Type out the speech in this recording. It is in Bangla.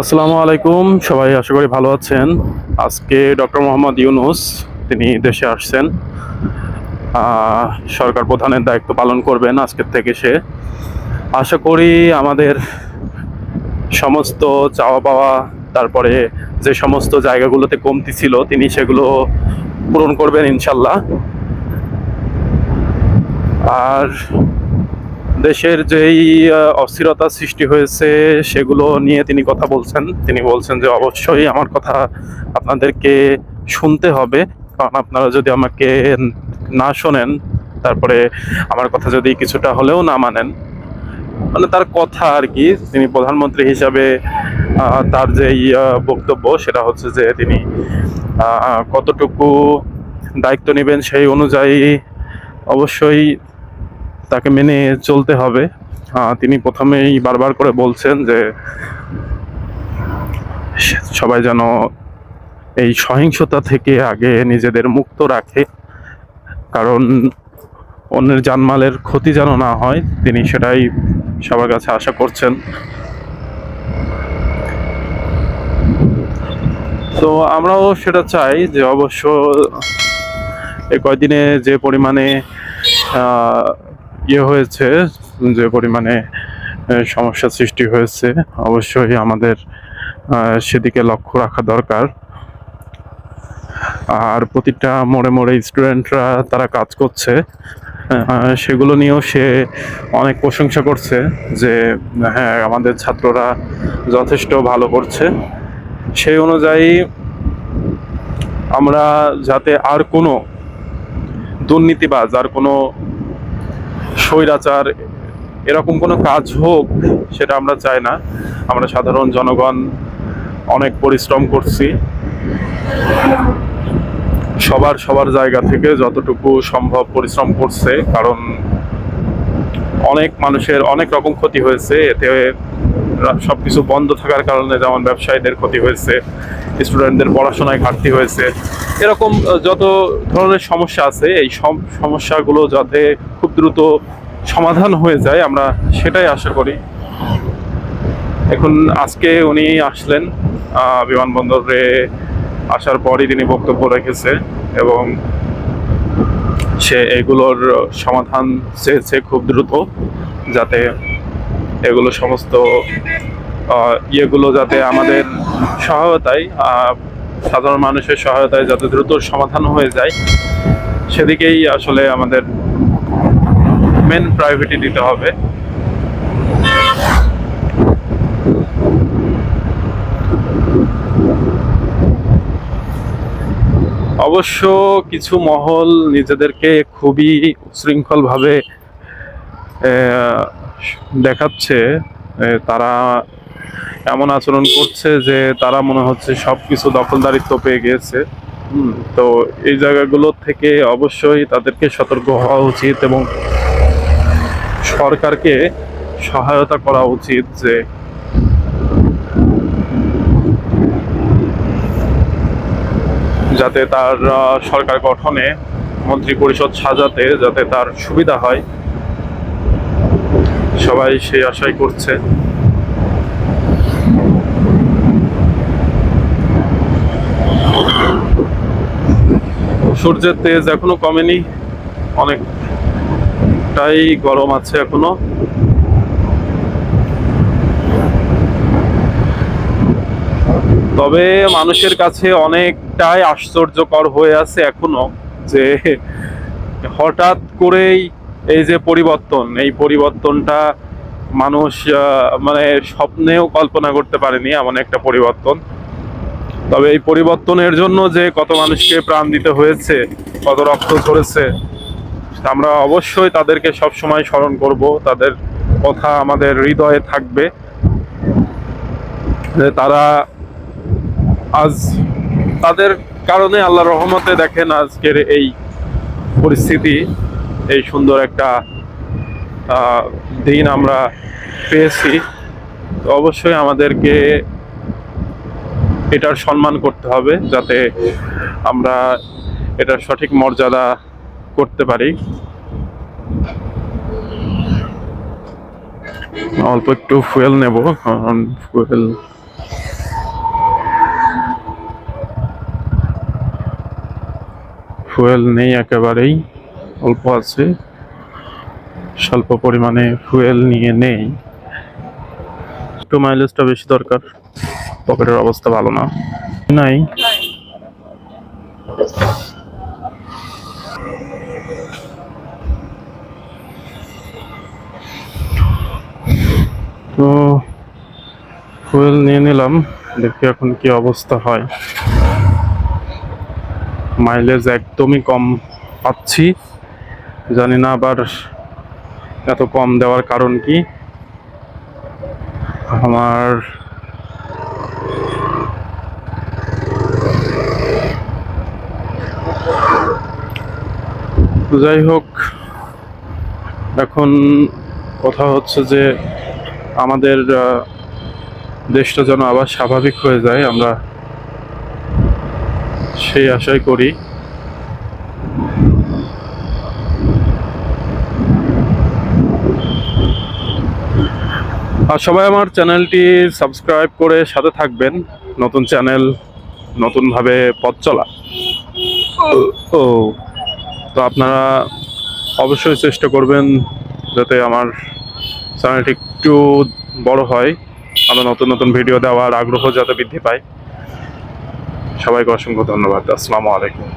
আসসালামু আলাইকুম, সবাই আশা করি ভালো আছেন। আজকে ডক্টর মোহাম্মদ ইউনুস, তিনি দেশে আসছেন। সরকার প্রধানের দায়িত্ব পালন করবেন আজকের থেকে সে। আশা করি আমাদের সমস্ত চাওয়া পাওয়া, তারপরে যে সমস্ত জায়গাগুলোতে কমতি ছিল, তিনি সেগুলো পূরণ করবেন ইনশাল্লাহ। আর দেশের যেই অস্থিরতা সৃষ্টি হয়েছে, সেগুলো নিয়ে তিনি কথা বলছেন। তিনি বলছেন যে, অবশ্যই আমার কথা আপনাদেরকে শুনতে হবে। কারণ আপনারা যদি আমাকে না শোনেন, তারপরে আমার কথা যদি কিছুটা হলেও না মানেন। মানে তার কথা আর কি, তিনি প্রধানমন্ত্রী হিসাবে তার যেই বক্তব্য, সেটা হচ্ছে যে, তিনি কতটুকু দায়িত্ব নেবেন সেই অনুযায়ী অবশ্যই তাকে মেনে চলতে হবে। তিনি প্রথমেই বারবার করে বলছেন যে, সবাই যেন এই সহিংসতা থেকে আগে নিজেদের মুক্ত রাখে, কারণ অন্যের জানমালের ক্ষতি যেন না হয়, তিনি সেটাই সবার কাছে আশা করছেন। তো আমরাও সেটা চাই যে অবশ্য এই কয়দিনে যে পরিমাণে ইয়ে হয়েছে যে পরিমাণে সমস্যা সৃষ্টি হয়েছে। অবশ্যই আমাদের সেদিকে লক্ষ্য রাখা দরকার। আর প্রতিটা মোড়ে মোড়ে স্টুডেন্টরা তারা কাজ করছে। সেগুলো নিয়েও সে অনেক প্রশংসা করছে যে হ্যাঁ আমাদের ছাত্ররা যথেষ্ট ভালো করছে। সেই অনুযায়ী আমরা যাতে আর কোনো দুর্নীতিবাজ, আর কোনো স্বৈরাচার, এরকম কোনো কাজ হোক, সেটা আমরা চাই না। আমরা সাধারণ জনগণ অনেক পরিশ্রম করছি। সবার সবার জায়গা থেকে যতটুকু সম্ভব পরিশ্রম করছে, কারণ অনেক মানুষের অনেক রকম ক্ষতি হয়েছে। এতে সব কিছু বন্ধ থাকার কারণে যেমন ব্যবসায়ীদের ক্ষতি হয়েছে, স্টুডেন্টদের পড়াশোনায় ঘাটতি হয়েছে, এরকম যত ধরনের সমস্যা আছে, এই সব সমস্যাগুলো যাতে খুব দ্রুত সমাধান হয়ে যায়, আমরা সেটাই আশা করি। এখন আজকে উনি আসলেন বিমানবন্দরে আসার পরই তিনি বক্তব্য রেখেছে এবং সে এগুলোর সমাধান চেয়েছে খুব দ্রুত যাতে এগুলো সমস্ত ইয়েগুলো যাতে আমাদের সহায়তায় সাধারণ মানুষের সহায়তায় যাতে দ্রুত সমাধান হয়ে যায় সেদিকেই আসলে আমাদের মেন প্রায়োরিটি দিতে হবে। অবশ্য কিছু মহল নিজেদেরকে খুবই উশৃঙ্খলভাবে আহ, দেখাচ্ছে তারা এমন আচরণ করছে যে তারা মনে হচ্ছে সব কিছু দখলদারিত্ব পেয়ে গিয়েছে তো এই জায়গাগুলো থেকে অবশ্যই তাদেরকে সতর্ক হওয়া উচিত এবং সরকারকে সহায়তা করা উচিত যে যাতে তার সরকার গঠনে মন্ত্রী পরিষদ সাজাতে যাতে তার সুবিধা হয়। সবাই সেই আশাই করছে। সূর্যের তেজ এখনও কমেনি, অনেকটাই গরম আছে এখনও। তবে মানুষের কাছে অনেকটাই আশ্চর্যকর হয়ে আছে এখনও যে হঠাৎ করেই এই যে পরিবর্তন, এই পরিবর্তনটা মানুষ মানে স্বপ্নেও কল্পনা করতে পারেনি এমন একটা পরিবর্তন। তবে এই পরিবর্তনের জন্য যে কত মানুষকে প্রাণ দিতে হয়েছে, কত রক্ত ঝরেছে, আমরা অবশ্যই তাদেরকে সব সময় স্মরণ করব। তাদের কথা আমাদের হৃদয়ে থাকবে। যে তারা আজ তাদের কারণে আল্লাহ রহমতে দেখেন আজকের এই পরিস্থিতি। এই সুন্দর একটা দিন আমরা পেয়েছি। তো অবশ্যই আমাদেরকে এটার সম্মান করতে হবে, যাতে আমরা এটার সঠিক মর্যাদা করতে পারি। অল্প একটু ফুয়েল নেব, কারণ ফুয়েল ফুয়েল নেই একেবারেই। অল্প আছে। স্বল্প পরিমাণে ফুয়েল নিয়ে নেই। একটু মাইলেজটা বেশি দরকার। পকেটের অবস্থা ভালো না। নাই। তো ফুয়েল নিয়ে নিলাম। দেখি এখন কি অবস্থা হয়। মাইলেজ একদমই কম পাচ্ছি। জানি না, আবার এত কম দেওয়ার কারণ কি? আমার যাই হোক, এখন কথা হচ্ছে যে আমাদের দেশটা যেন আবার স্বাভাবিক হয়ে যায়, আমরা সেই আশাই করি। আর সবাই আমার চ্যানেলটি সাবস্ক্রাইব করে সাথে থাকবেন। নতুন চ্যানেল, নতুনভাবে পথ চলা। ও, তো আপনারা অবশ্যই চেষ্টা করবেন যাতে আমার চ্যানেলটি একটু বড় হয় আরও নতুন নতুন ভিডিও দেওয়ার আগ্রহ যাতে বৃদ্ধি পায়। সবাইকে অসংখ্য ধন্যবাদ। আসসালামু আলাইকুম।